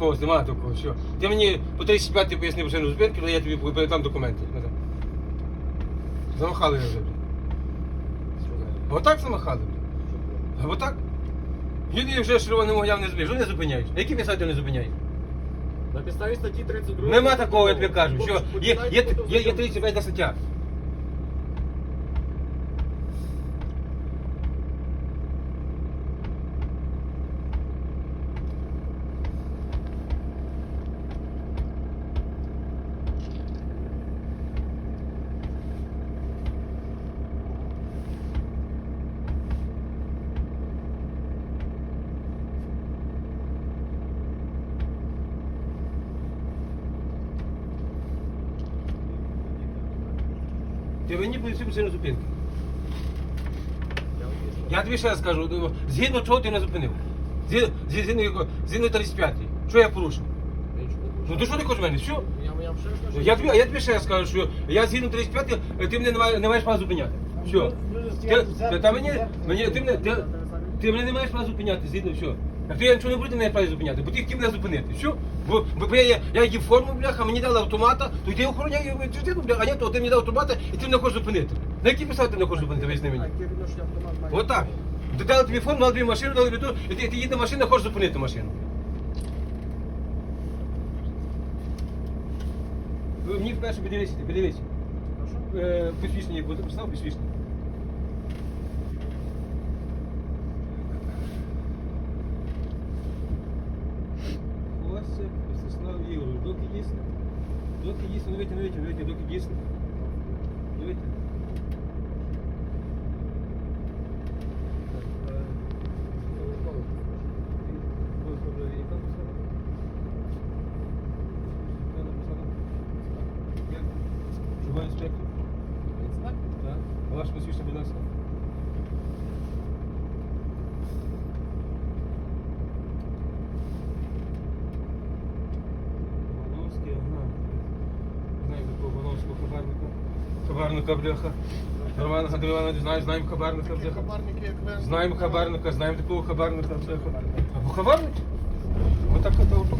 Когось немає такого, що. Ти мені по 35 ти пояснив причину зупинки, але я тобі передам документи. Замахали вже. блін. Отак замахали. А отак? Їде вже червоним огням не зупиняєш. Що не зупиняєш? А які писати не зупиняєш? На підставі статті 32. Нема такого, я тобі кажу. Що є, є, є, є 35 стаття. Ти мені пояснив зупинки. Я вам. Я тобі ще раз кажу, ну, згідно чого ти не зупинив? Згідно, згідно, згідно 35 Що я порушив? Не Ну то що ти хочеш мене? Все? Я, кажу. Я тобі, я тобі ще раз кажу, що я згідно 35 ти мене не маєш, не права зупиняти. Все. Ти, ти, та мені, мені, ти, мене, ти, ти мене не маєш права зупиняти, згідно все. А то я нічого не буду не права зупиняти, бо ти хотів мене зупинити. Все. Бо, бо я, я, я їв форму, бляха, мені дали автомата, то йди охороняй, чи ти, бляха, а ні, то ти мені дав автомата і ти мене хочеш зупинити. На які підстави ти мене хочеш зупинити, виясни мені. Отак. Ти дали тобі форму, дали тобі машину, дали тобі ту, і ти, ти їде машина, хочеш зупинити машину. Ви Мені вперше подивися. Прошу? Е, Посвідчення буде писав, посвідчення. Дійсно? Доки дійсно, вийти, ну вийти, вийти, доки дійсно. Вийти. Я чого інспектор? Так. Ваш посвідчення, будь ласка. Волонський, ага. Знаємо такого Волонського хабарника. Хабарника, бляха. Романа Гадрівана, знаєш, знаємо хабарника, бляха. хабарники, як ви. Знаємо хабарника, знаємо такого хабарника, бляха. Або хабарник? Отак от.